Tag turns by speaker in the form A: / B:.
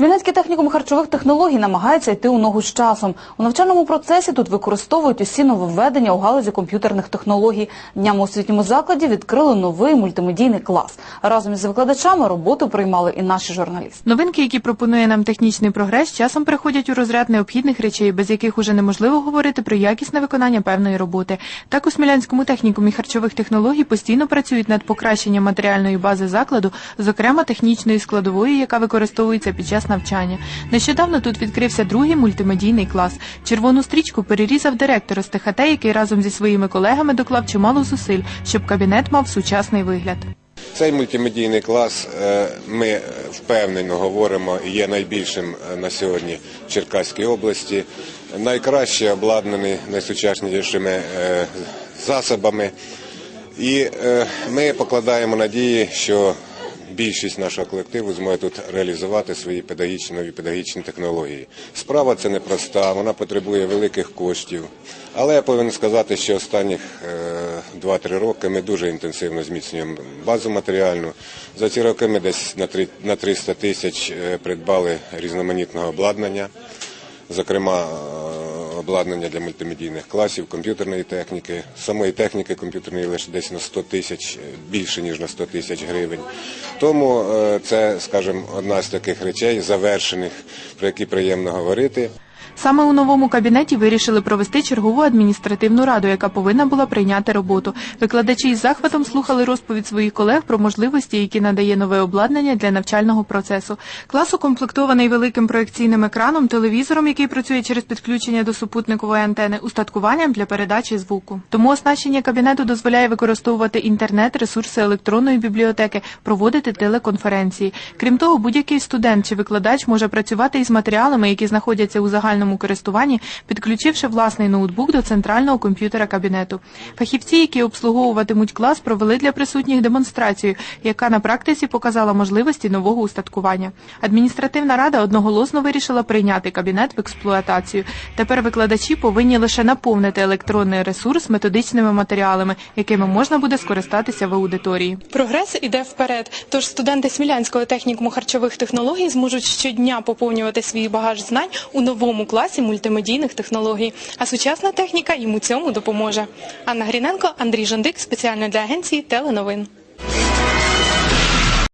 A: Смілянський технікум харчових технологій намагається йти у ногу з часом. У навчальному процесі тут використовують усі нововведення у галузі комп'ютерних технологій. Днями у освітньому закладі відкрили новий мультимедійний клас. Разом із викладачами роботу приймали і наші журналісти.
B: Новинки, які пропонує нам технічний прогрес, часом приходять у розряд необхідних речей, без яких уже неможливо говорити про якісне виконання певної роботи. Так у Смілянському технікумі харчових технологій постійно працюють над покращенням матеріальної бази закладу, зокрема технічної складової, яка використовується під час навчання. Нещодавно тут відкрився другий мультимедійний клас. Червону стрічку перерізав директор з ТХТ, який разом зі своїми колегами доклав чимало зусиль, щоб кабінет мав сучасний вигляд.
C: Цей мультимедійний клас е, ми впевнено говоримо є найбільшим е, на сьогодні в Черкаській області. Найкраще обладнаний найсучаснішими е, засобами. І ми покладаємо надії, що більшість нашого колективу зможе тут реалізувати свої педагогічні нові педагогічні технології. Справа це непроста, вона потребує великих коштів. Але я повинен сказати, що останніх е, 2-3 роки ми дуже інтенсивно зміцнюємо базу матеріальну. За ці роки ми десь на три- 300 тисяч е, придбали різноманітного обладнання, зокрема е, обладнання для мультимедійних класів, комп'ютерної техніки, самої техніки комп'ютерної лише десь на 100 тисяч, е, більше ніж на 100 тисяч гривень. Тому е, це, скажімо, одна з таких речей завершених, про які приємно говорити.
B: Саме у новому кабінеті вирішили провести чергову адміністративну раду, яка повинна була прийняти роботу. Викладачі із захватом слухали розповідь своїх колег про можливості, які надає нове обладнання для навчального процесу. Клас укомплектований великим проекційним екраном, телевізором, який працює через підключення до супутникової антени, устаткуванням для передачі звуку. Тому оснащення кабінету дозволяє використовувати інтернет, ресурси електронної бібліотеки, проводити телеконференції. Крім того, будь-який студент чи викладач може працювати із матеріалами, які знаходяться у загальному користуванні, підключивши власний ноутбук до центрального комп'ютера кабінету. Фахівці, які обслуговуватимуть клас, провели для присутніх демонстрацію, яка на практиці показала можливості нового устаткування. Адміністративна рада одноголосно вирішила прийняти кабінет в експлуатацію. Тепер викладачі повинні лише наповнити електронний ресурс методичними матеріалами, якими можна буде скористатися в аудиторії.
D: Прогрес іде вперед. Тож студенти Смілянського технікуму харчових технологій зможуть щодня поповнювати свій багаж знань у новому класі мультимедійних технологій. А сучасна техніка йому цьому допоможе. Анна Гріненко, Андрій Жандик, спеціально для агенції Теленовин.